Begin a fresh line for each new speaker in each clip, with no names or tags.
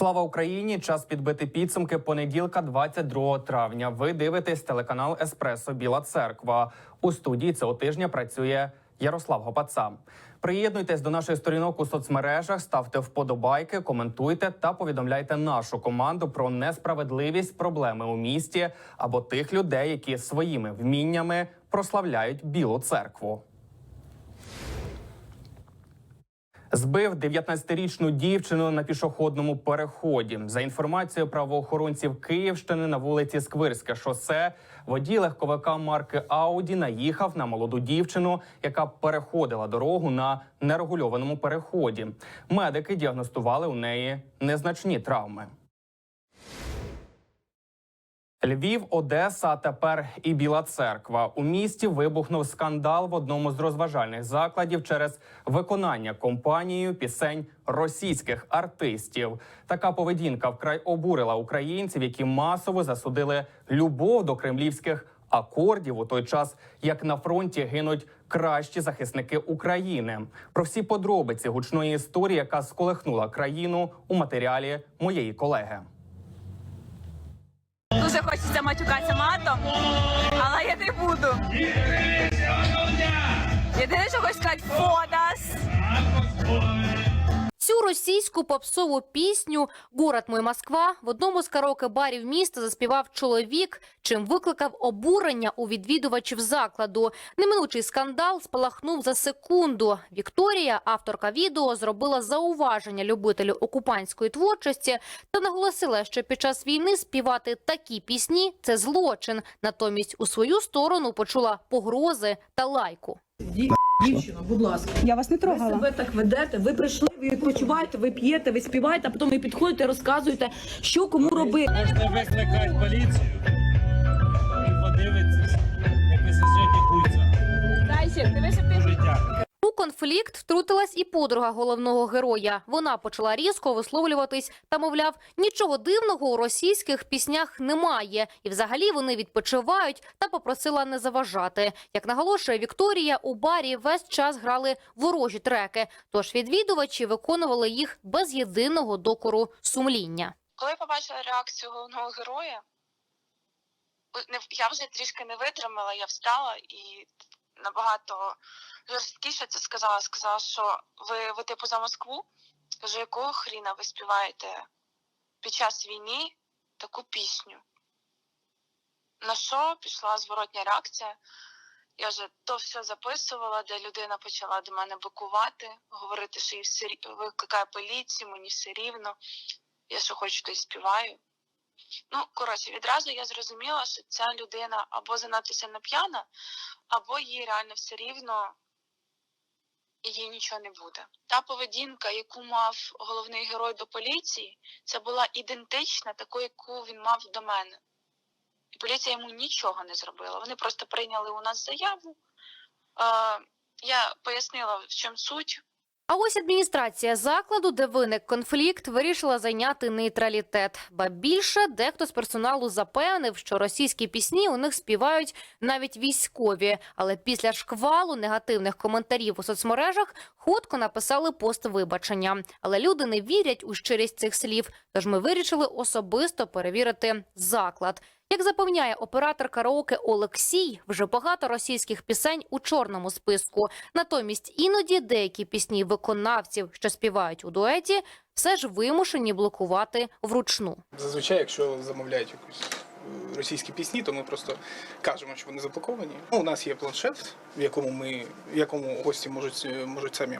Слава Україні! Час підбити підсумки понеділка, 22 травня. Ви дивитесь телеканал Еспресо Біла Церква. У студії цього тижня працює Ярослав Гопаца. Приєднуйтесь до наших сторінок у соцмережах, ставте вподобайки, коментуйте та повідомляйте нашу команду про несправедливість, проблеми у місті або тих людей, які своїми вміннями прославляють Білу церкву. Збив 19-річну дівчину на пішохідному переході. За інформацією правоохоронців Київщини на вулиці Сквирське шосе, водій легковика марки Ауді наїхав на молоду дівчину, яка переходила дорогу на нерегульованому переході. Медики діагностували у неї незначні травми. Львів, Одеса, тепер і Біла Церква. У місті вибухнув скандал в одному з розважальних закладів через виконання компанією пісень російських артистів. Така поведінка вкрай обурила українців, які масово засудили любов до кремлівських акордів у той час, як на фронті гинуть кращі захисники України. Про всі подробиці гучної історії, яка сколихнула країну у матеріалі моєї колеги.
Хочеться матюкатися матом, але я не буду. Єдине, що хочу сказати, фодас.
Цю російську попсову пісню «Город мой Москва» в одному з караоке-барів міста заспівав чоловік, чим викликав обурення у відвідувачів закладу. Неминучий скандал спалахнув за секунду. Вікторія, авторка відео, зробила зауваження любителю окупантської творчості та наголосила, що під час війни співати такі пісні це злочин. Натомість у свою сторону почула погрози та лайку.
Ді- Дівчина, будь ласка,
Я вас не
ви себе так ведете. Ви прийшли, ви відпочиваєте, ви п'єте, ви співаєте, а потім ви підходите, розказуєте, що кому робити.
Можна викликати поліцію і подивитися, як ви сьогодні куйця.
Зайчик, дивись,
конфлікт втрутилась і подруга головного героя. Вона почала різко висловлюватись та, мовляв, нічого дивного у російських піснях немає, і взагалі вони відпочивають та попросила не заважати. Як наголошує Вікторія, у барі весь час грали ворожі треки, тож відвідувачі виконували їх без єдиного докору сумління.
Коли побачила реакцію головного героя, я вже трішки не витримала, я встала і набагато жорсткіше це сказала. Сказала, що ви, ви типу за Москву? Кажу, якого хріна ви співаєте під час війни таку пісню? На що пішла зворотня реакція? Я вже то все записувала, де людина почала до мене бикувати, говорити, що їй все викликає поліцію, мені все рівно я що хочу, то й співаю. Ну, коротше, відразу я зрозуміла, що ця людина або занадто сильно п'яна, або їй реально все рівно і їй нічого не буде. Та поведінка, яку мав головний герой до поліції, це була ідентична таку, яку він мав до мене. І поліція йому нічого не зробила. Вони просто прийняли у нас заяву. Е, я пояснила, в чому суть.
А ось адміністрація закладу, де виник конфлікт, вирішила зайняти нейтралітет. Ба більше дехто з персоналу запевнив, що російські пісні у них співають навіть військові. Але після шквалу негативних коментарів у соцмережах хутко написали пост вибачення. Але люди не вірять у щирість цих слів. Тож ми вирішили особисто перевірити заклад. Як запевняє оператор караоке Олексій, вже багато російських пісень у чорному списку. Натомість іноді деякі пісні виконавців, що співають у дуеті, все ж вимушені блокувати вручну.
Зазвичай, якщо замовляють якусь е, російські пісні, то ми просто кажемо, що вони заблоковані. Ну, у нас є планшет, в якому ми в якому гості можуть е, можуть самі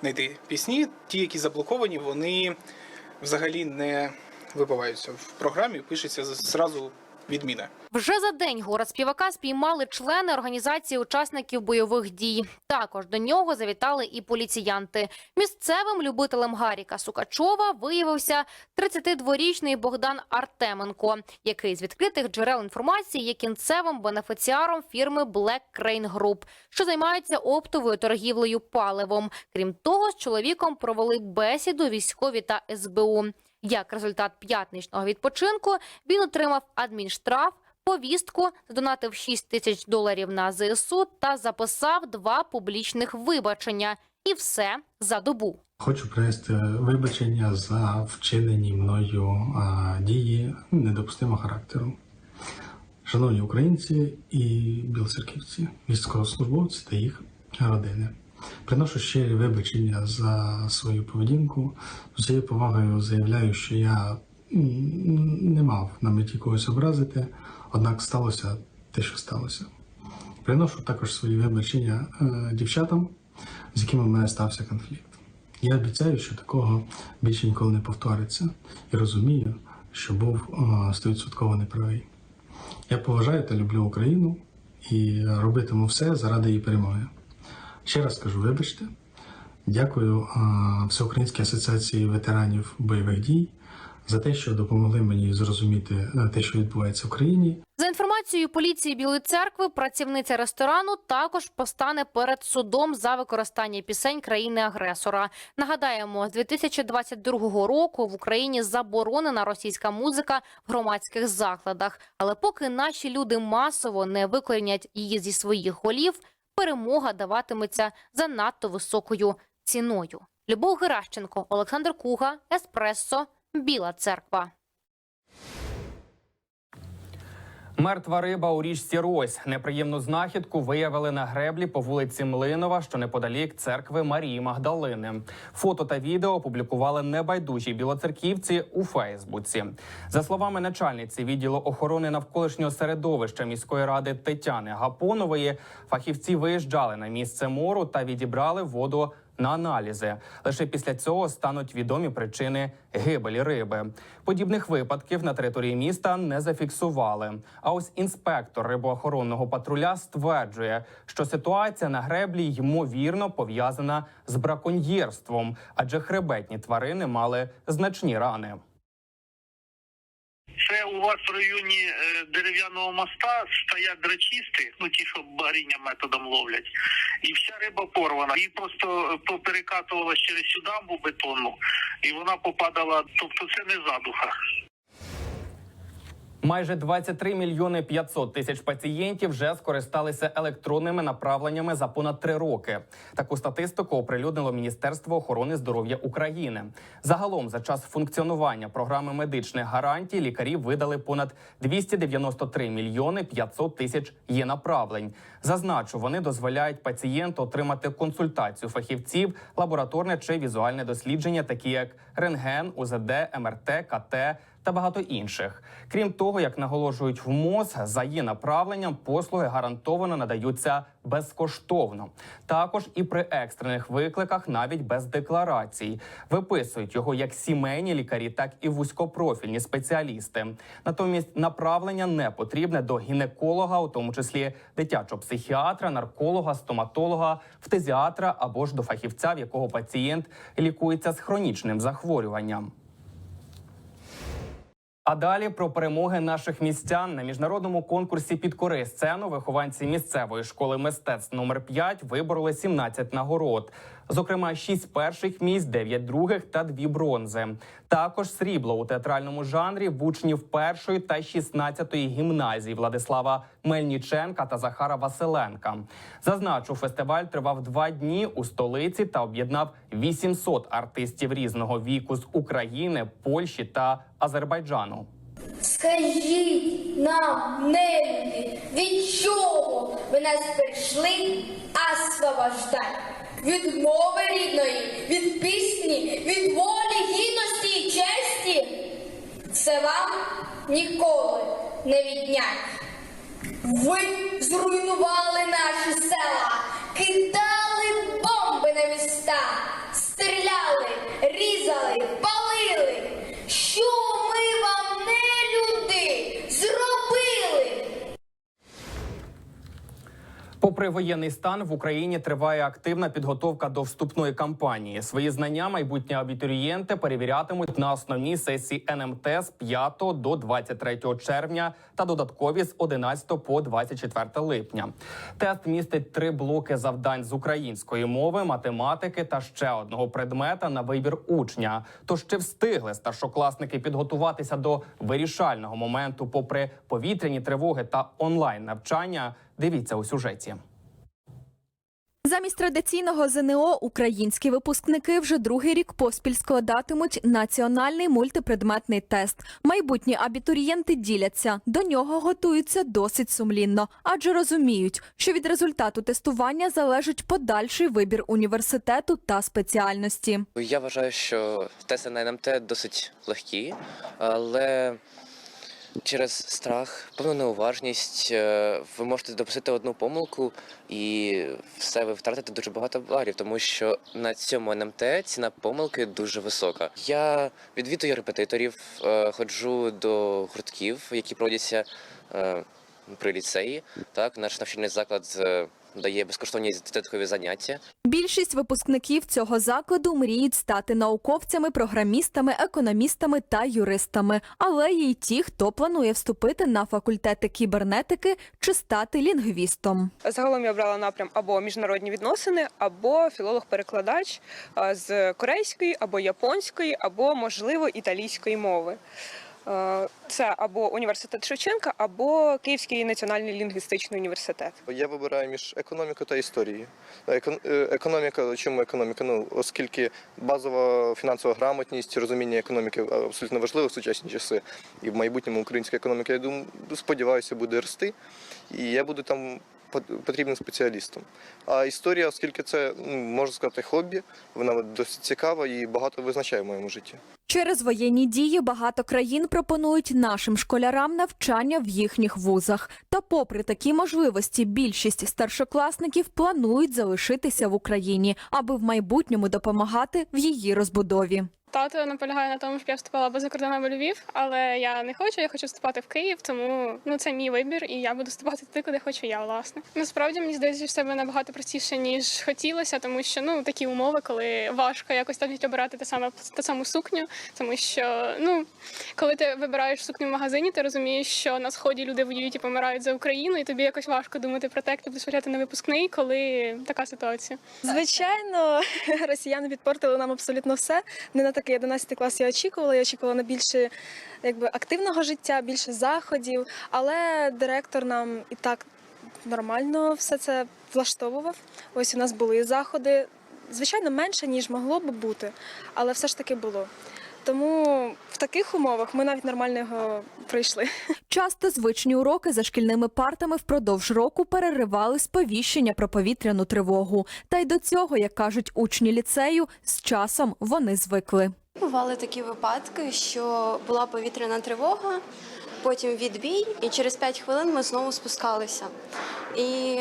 знайти пісні. Ті, які заблоковані, вони взагалі не вибиваються в програмі, пишеться зразу відміна.
Вже за день город співака спіймали члени організації учасників бойових дій. Також до нього завітали і поліціянти. Місцевим любителем Гаріка Сукачова виявився 32-річний Богдан Артеменко, який з відкритих джерел інформації є кінцевим бенефіціаром фірми Black Crane Group, що займається оптовою торгівлею паливом. Крім того, з чоловіком провели бесіду військові та СБУ. Як результат п'ятничного відпочинку він отримав адмінштраф, повістку, задонатив 6 тисяч доларів на ЗСУ та записав два публічних вибачення. І все за добу.
Хочу принести вибачення за вчинені мною а, дії недопустимого характеру. Шановні українці і білоцерківці, військовослужбовці та їх родини. Приношу щирі вибачення за свою поведінку. З цією повагою заявляю, що я не мав на меті когось образити, однак сталося те, що сталося. Приношу також свої вибачення е, дівчатам, з якими в мене стався конфлікт. Я обіцяю, що такого більше ніколи не повториться, і розумію, що був е, стовідсотково неправий. Я поважаю та люблю Україну і робитиму все заради її перемоги. Ще раз кажу, вибачте. Дякую е, Всеукраїнській асоціації ветеранів бойових дій за те, що допомогли мені зрозуміти е, те, що відбувається в країні,
За інформацією поліції Білої церкви, працівниця ресторану також постане перед судом за використання пісень країни-агресора. Нагадаємо, з 2022 року в Україні заборонена російська музика в громадських закладах. Але поки наші люди масово не викорінять її зі своїх голів, перемога даватиметься за надто високою ціною. Любов Геращенко, Олександр Куга, Еспресо, Біла церква.
Мертва риба у річці Рось. Неприємну знахідку виявили на греблі по вулиці Млинова, що неподалік церкви Марії Магдалини. Фото та відео опублікували небайдужі білоцерківці у Фейсбуці. За словами начальниці відділу охорони навколишнього середовища міської ради Тетяни Гапонової, фахівці виїжджали на місце мору та відібрали воду на аналізи. Лише після цього стануть відомі причини гибелі риби. Подібних випадків на території міста не зафіксували. А ось інспектор рибоохоронного патруля стверджує, що ситуація на греблі ймовірно пов'язана з браконьєрством, адже хребетні тварини мали значні рани.
Це у вас в районі е, дерев'яного моста стоять драчисти, ну ті, що багріння методом ловлять, і вся риба порвана. Її просто е, поперекатувала через цю дамбу бетонну, і вона попадала. Тобто це не задуха.
Майже 23 мільйони 500 тисяч пацієнтів вже скористалися електронними направленнями за понад три роки. Таку статистику оприлюднило Міністерство охорони здоров'я України. Загалом, за час функціонування програми медичних гарантій, лікарі видали понад 293 мільйони 500 тисяч є направлень. Зазначу, вони дозволяють пацієнту отримати консультацію фахівців, лабораторне чи візуальне дослідження, такі як рентген, УЗД, МРТ, КТ та багато інших. Крім того, як наголошують в МОЗ, за її направленням послуги гарантовано надаються безкоштовно. Також і при екстрених викликах, навіть без декларацій, виписують його як сімейні лікарі, так і вузькопрофільні спеціалісти. Натомість направлення не потрібне до гінеколога, у тому числі дитячого психіатра, нарколога, стоматолога, фтезіатра або ж до фахівця, в якого пацієнт лікується з хронічним захворюванням. А далі про перемоги наших містян на міжнародному конкурсі «Підкори сцену вихованці місцевої школи мистецтв номер 5 вибороли 17 нагород. Зокрема, 6 перших місць, 9 других та 2 бронзи. Також срібло у театральному жанрі в учнів першої та 16-ї гімназії Владислава Мельніченка та Захара Василенка. Зазначу, фестиваль тривав два дні у столиці та об'єднав 800 артистів різного віку з України, Польщі та Азербайджану.
Скажіть нам, нелюди, від чого ви нас прийшли освобождати? Від мови рідної, від пісні, від волі, гідності і честі? Це вам ніколи не віднять. Ви зруйнували наші села, кидали бомби на міста, стріляли, різали,
Попри воєнний стан в Україні триває активна підготовка до вступної кампанії. Свої знання майбутні абітурієнти перевірятимуть на основній сесії НМТ з 5 до 23 червня та додаткові з 11 по 24 липня. Тест містить три блоки завдань з української мови, математики та ще одного предмета на вибір учня. Тож чи встигли старшокласники підготуватися до вирішального моменту, попри повітряні тривоги та онлайн навчання? Дивіться у сюжеті.
Замість традиційного ЗНО українські випускники вже другий рік поспіль складатимуть національний мультипредметний тест. Майбутні абітурієнти діляться. До нього готуються досить сумлінно, адже розуміють, що від результату тестування залежить подальший вибір університету та спеціальності.
Я вважаю, що тести на НМТ досить легкі, але через страх, певну неуважність е, ви можете допустити одну помилку і все ви втратите дуже багато балів, тому що на цьому НМТ ціна помилки дуже висока. Я відвідую репетиторів, е, ходжу до гуртків, які проводяться е, при ліцеї. Так, наш навчальний заклад дає безкоштовні додаткові заняття.
Більшість випускників цього закладу мріють стати науковцями, програмістами, економістами та юристами. Але є й ті, хто планує вступити на факультети кібернетики чи стати лінгвістом.
Загалом я обрала напрям або міжнародні відносини, або філолог-перекладач з корейської, або японської, або можливо італійської мови. Е, Це або університет Шевченка, або Київський національний лінгвістичний університет.
Я вибираю між економікою та історією. Екон- е, Економіка, чому економіка? Ну, оскільки базова фінансова грамотність, розуміння економіки абсолютно важливо в сучасні часи. І в майбутньому українська економіка, я думаю, сподіваюся, буде рости. І я буду там потрібним спеціалістом. А історія, оскільки це ну, можна сказати, хобі, вона досить цікава і багато визначає в моєму житті.
Через воєнні дії багато країн пропонують нашим школярам навчання в їхніх вузах. Та, попри такі можливості, більшість старшокласників планують залишитися в Україні, аби в майбутньому допомагати в її розбудові.
Тато наполягає на тому, щоб я вступала або за кордон, або Львів, але я не хочу, я хочу вступати в Київ, тому ну це мій вибір, і я буду вступати туди, куди хочу я, власне. Насправді мені здається, що в себе набагато простіше, ніж хотілося, тому що ну такі умови, коли важко якось навіть обирати те саме ту саму сукню, тому що ну коли ти вибираєш сукню в магазині, ти розумієш, що на сході люди воюють і помирають за Україну, і тобі якось важко думати про те, як ти будеш виглядати на випускний, коли така ситуація.
Звичайно, росіяни підпортили нам абсолютно все. Не на такий 11 клас я очікувала. Я очікувала на більше якби, активного життя, більше заходів. Але директор нам і так нормально все це влаштовував. Ось у нас були заходи. Звичайно, менше, ніж могло би бути, але все ж таки було. Тому в таких умовах ми навіть нормально його пройшли.
Часто звичні уроки за шкільними партами впродовж року переривали сповіщення про повітряну тривогу. Та й до цього, як кажуть учні ліцею, з часом вони звикли.
Бували такі випадки, що була повітряна тривога, потім відбій, і через 5 хвилин ми знову спускалися. І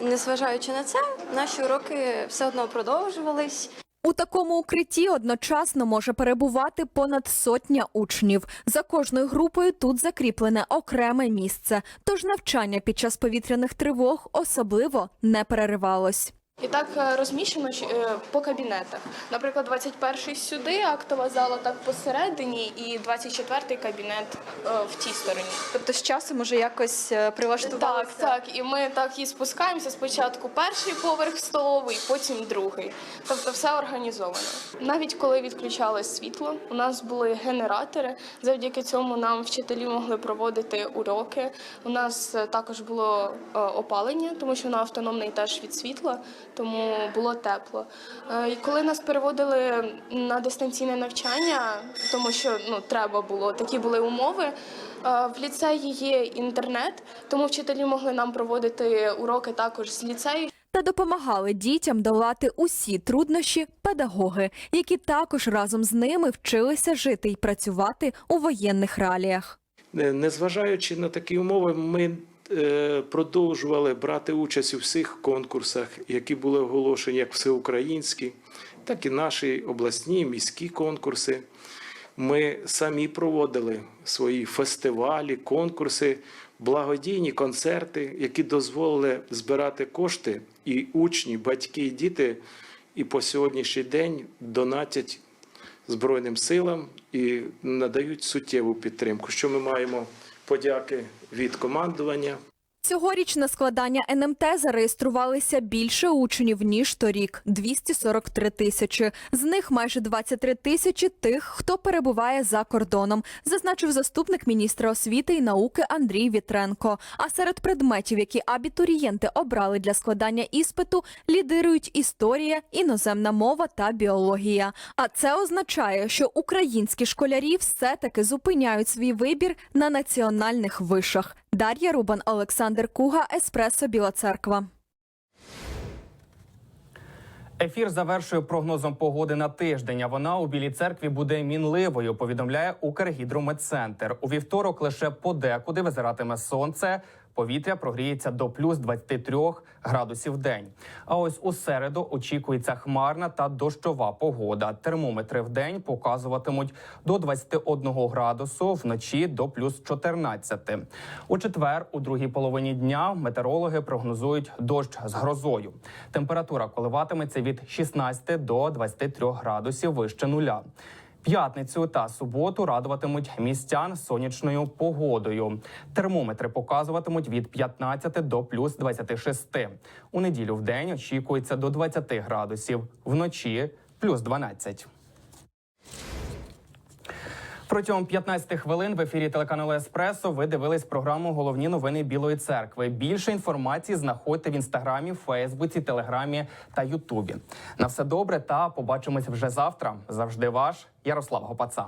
незважаючи на це, наші уроки все одно продовжувались.
У такому укритті одночасно може перебувати понад сотня учнів. За кожною групою тут закріплене окреме місце. Тож навчання під час повітряних тривог особливо не переривалось.
І так е, розміщено е, по кабінетах. Наприклад, 21-й сюди, актова зала так посередині, і 24-й кабінет е, в тій стороні.
Тобто з часом уже якось прилаштувалися?
Так, так. І ми так і спускаємося. Спочатку перший поверх столовий, потім другий. Тобто все організовано. Навіть коли відключалось світло, у нас були генератори. Завдяки цьому нам вчителі могли проводити уроки. У нас також було опалення, тому що воно автономне і теж від світла, тому було тепло. Е, І коли нас переводили на дистанційне навчання, тому що ну треба було такі були умови. е, В ліцеї є інтернет, тому вчителі могли нам проводити уроки також з ліцею.
Та допомагали дітям долати усі труднощі педагоги, які також разом з ними вчилися жити і працювати у воєнних реаліях.
Не- Незважаючи на такі умови, ми е, продовжували брати участь у всіх конкурсах, які були оголошені як всеукраїнські, так і наші обласні міські конкурси. Ми самі проводили свої фестивалі, конкурси, благодійні концерти, які дозволили збирати кошти, і учні, батьки, і діти, і по сьогоднішній день донатять Збройним силам і надають суттєву підтримку. Що ми маємо подяки від командування.
Цьогоріч на складання НМТ зареєструвалися більше учнів ніж торік 243 тисячі. З них майже 23 тисячі тих, хто перебуває за кордоном, зазначив заступник міністра освіти і науки Андрій Вітренко. А серед предметів, які абітурієнти обрали для складання іспиту, лідирують історія, іноземна мова та біологія. А це означає, що українські школярі все-таки зупиняють свій вибір на національних вишах. Дар'я Рубан, Олександр Куга, Еспресо Біла Церква.
Ефір завершує прогнозом погоди на тиждень. А вона у білій церкві буде мінливою. Повідомляє Укргідрометцентр. У вівторок лише подекуди визиратиме сонце. Повітря прогріється до плюс 23 градусів в день. А ось у середу очікується хмарна та дощова погода. Термометри в день показуватимуть до 21 градусу, вночі до плюс 14. У четвер, у другій половині дня, метеорологи прогнозують дощ з грозою. Температура коливатиметься від 16 до 23 градусів вище нуля. П'ятницю та суботу радуватимуть містян сонячною погодою. Термометри показуватимуть від 15 до плюс 26. У неділю в день очікується до 20 градусів, вночі плюс 12. Протягом 15 хвилин в ефірі телеканалу Еспресо ви дивились програму Головні новини Білої церкви. Більше інформації знаходьте в інстаграмі, Фейсбуці, Телеграмі та Ютубі. На все добре та побачимось вже завтра. Завжди ваш Ярослав Гопаца.